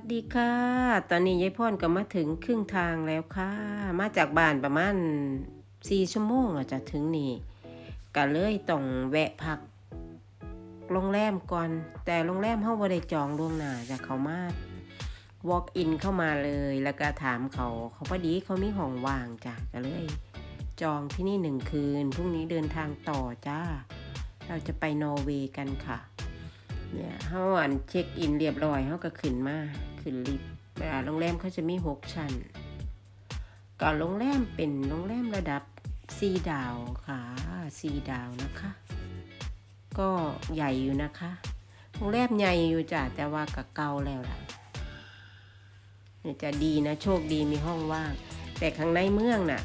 สดีค่ะ ตอนนี้ยายพรก็มาถึงครึ่งทางแล้วค่ะ มาจากบ้านประมาณสี่ชั่วโมงอะจะถึงนี่ก็เลยต้องแวะพักโรงแรมก่อน แต่โรงแรมเฮาบ่ได้จองล่วงหน้าจะเขามา walk in เข้ามาเลยแล้วก็ถามเขาเขาพอดีเขามีห้องว่างจ้ะก็เลย จองที่นี่หนึ่งคืนพรุ่งนี้เดินทางต่อจ้า เราจะไปนอร์เวย์กันค่ะ เนี่ยเฮาอันเช็คอินเรียบร้อยเฮาก็ขึ้นมาขึ้นลิฟต์โรงแรมเขาจะมีหกชั้นก่อนโรงแรมเป็นโรงแรมระดับสี่ดาวค่ะสี่ดาวนะคะ ก็ใหญ่อยู่นะคะ โรงแรมใหญ่อยู่จ้ะแต่ว่าก็เก่าแล้วล่ะเนี่ยจะดีนะโชคดีมีห้องว่าง แต่ข้างในเมืองน่ะ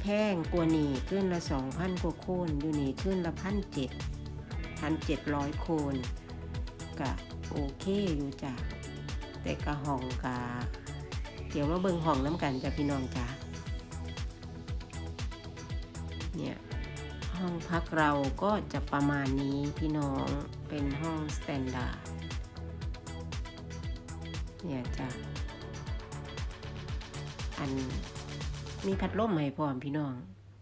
แพงกว่านี่ขึ้นละสองพันกว่าโคนอยู่นี่ขึ้นละพันเจ็ด พันเจ็ดร้อยโคนกะโอเคอยู่จ้ะแต่กะห้องกะเดี๋ยวมาเบิ่งห้องน้ำกันจ้ะพี่น้องจ้ะเนี่ยห้องพักเราก็จะประมาณนี้พี่น้องเป็นห้องสแตนดาร์ดเนี่ยจ้ะอันมีพัดลมให้พร้อมพี่น้อง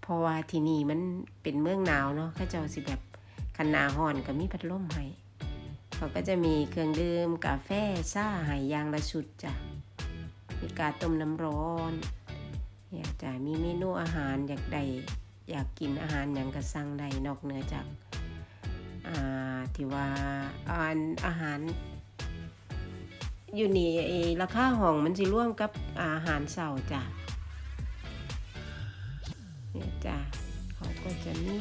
เพราะว่าที่นี่มันเป็นเมืองหนาวเนาะข้าเจ้าสิแบบ คันนาฮ้อนก็มีพัดลมให้เขาก็จะมีเครื่องดื่มกาแฟซ่าห้อยางละชุดจ้ะมีกาต้มน้ำร้อนอยากจะมีเมนูอาหารอยากได้อยากกินอาหารอย่างกระสั่งใดนอกเหนือจากอ่าที่ว่าอาหารอาหาร อยู่นี่ไอ้ราคาห้องมันสิร่วมกับอาหารเช้าจ้ะเนี่ยจ้ะเขาก็จะมี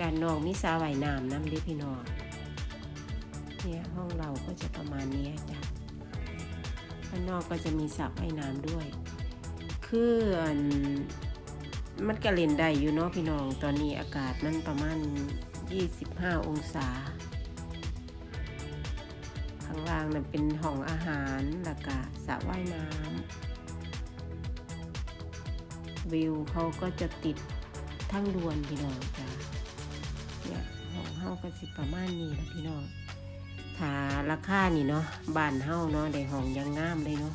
ด้านนอกมีสระว่ายน้ำน้ำดิพี่น้องเนี่ยห้องเราก็จะประมาณนี้จ้ะข้างนอกก็จะมีสระว่ายน้ำด้วย คืออันมันก็เล่นได้อยู่เนาะพี่น้อง ตอนนี้อากาศมันประมาณ 25 องศา ข้างล่างน่ะเป็นห้องอาหารแล้วก็สระว่ายน้ำวิวเขาก็จะติดทั้งดวนพี่น้องจ้ะ เนี่ยห้องเฮาก็สิประมาณนี้ละพี่น้องถ้าราคานี่เนาะบ้านเฮาเนาะได้ห้องยังงามเลยเนาะ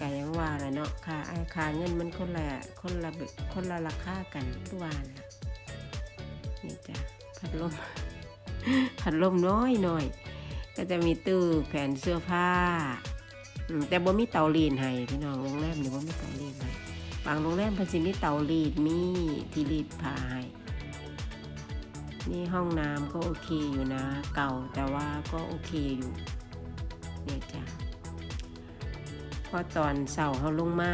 ก็ยังว่าแหละเนาะค่าไอ้ค่าเงินมันคนละคนละคนละราคากันทุกวันล่ะนี่จ้ะพัดลมพัดลมน้อยหน่อยก็จะมีตู้แผ่นเสื้อผ้าแต่บ่มีเตาลีนให้พี่น้องโรงแรมนี่บ่มีเตาลีนให้บางโรงแรมเพันสิมีเตารีดมีที่รีดผ้าให้ นี่ห้องน้ำก็โอเคอยู่นะ เก่าแต่ว่าก็โอเคอยู่เนี่ยจ้ะพอตอนเสาร์เขาลงมา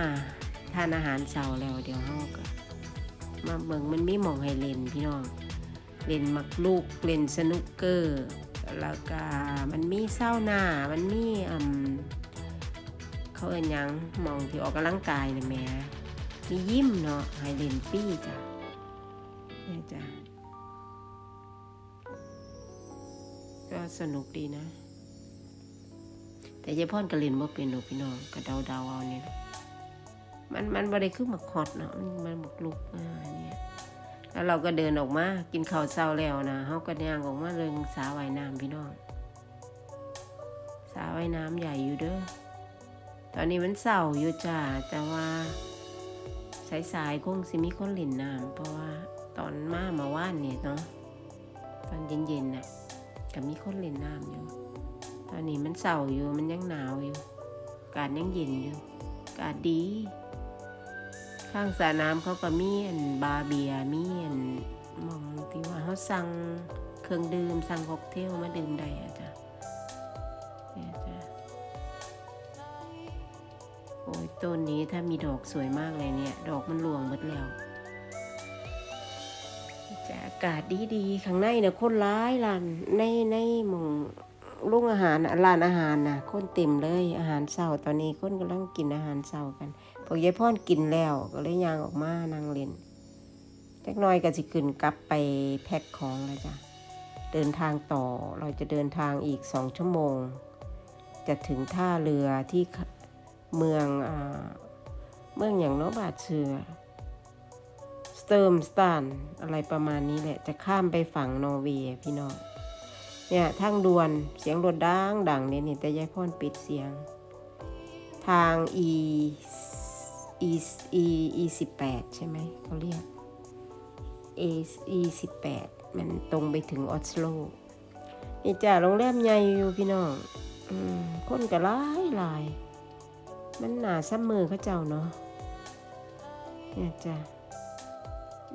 ทานอาหารเสาร์แล้วเดี๋ยวเขาก็มาเบิ่งมันมีมองให้เล่นพี่น้องเล่นมักลูกเล่นสนุกเกอร์แล้วก็มันมีเศร้าหน้ามันมีอืมเขาเอ่นยังมองที่ออกกำลังกายนะแม่มียิ้มเนาะไฮเลนฟี่จ้ะเนี่ยจ้ะ ก็สนุกดีนะ แต่ยายพ่อนก็เล่นว่าเป็นหนูพี่น้องก็เดาเดาเอาเนี่ยมันมันบริคือหมักฮอตเนาะมันมันหมักลุกอ่าเนี่ยแล้วเราก็เดินออกมากินข้าวเช้าแล้วนะเขาก็ย่างออกมาเริงสาว่ายน้ำพี่น้องสาว่ายน้ำใหญ่อยู่เด้อตอนนี้มันเศร้าอยู่จ้าแต่ว่าสายๆคงสิมีคนเล่นน้ำเพราะว่าตอนมามาว่านเนี่ยเนาะตอนเย็นๆน่ะ ก็มีคนเล่นน้ำอยู่ ตอนนี้มันเสาอยู่มันยังหนาวอยู่ กาศยังเย็นอยู่ กาศดี ข้างสระน้ำเขาก็มีอันบาร์เบียมีอันมองที่ว่าเขาสั่งเครื่องดื่มสั่งค็อกเทลมาดื่มได้อะจ้ะเนี่ยจ้ะโอ้ยต้นนี้ถ้ามีดอกสวยมากเลยเนี่ย ดอกมันหลวงหมดแล้วากาศดีๆ ข้างในเนี่ยคนร้ายร้านในในหมองโรงอาหารน่ะร้านอาหารนะคนเต็มเลยอาหารเช้าตอนนี้คนกำลังกินอาหารเช้ากันพอยายพ่อนกินแล้วก็เลยย่างออกมานั่งเล่นจักหน้อยก็สิขึ้นกลับไปแพ็คของแล้วจ้ะเดินทางต่อเราจะเดินทางอีกสองชั่วโมง จะถึงท่าเรือที่เมืองอเมืองอย่างโนบาดเชือ เติร์มสตันอะไรประมาณนี้แหละ จะข้ามไปฝั่งนอร์เวย์พี่น้อง เนี่ยทางด่วนเสียงรถดังดังเนี่ยนี่แต่ยายพ่อนปิดเสียง ทาง e e e e สิบแปดใช่ไหมเขาเรียก a e สิบแปดมันตรงไปถึงออสโลนี่จ้าโรงแรมใหญ่อยู่พี่น้องอืมคนก็หลายหลาย มันหนาซ้ำมือเขาเจ้าเนาะเนี่ยจ้า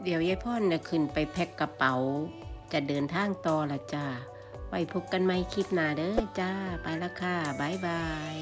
เดี๋ยวยายพ่อนนะขึ้นไปแพ็คกระเป๋า จะเดินทางต่อละจ้าไว้พบกันใหม่คลิปหน้าเด้อจ้า ไปละค่ะ บ๊ายบาย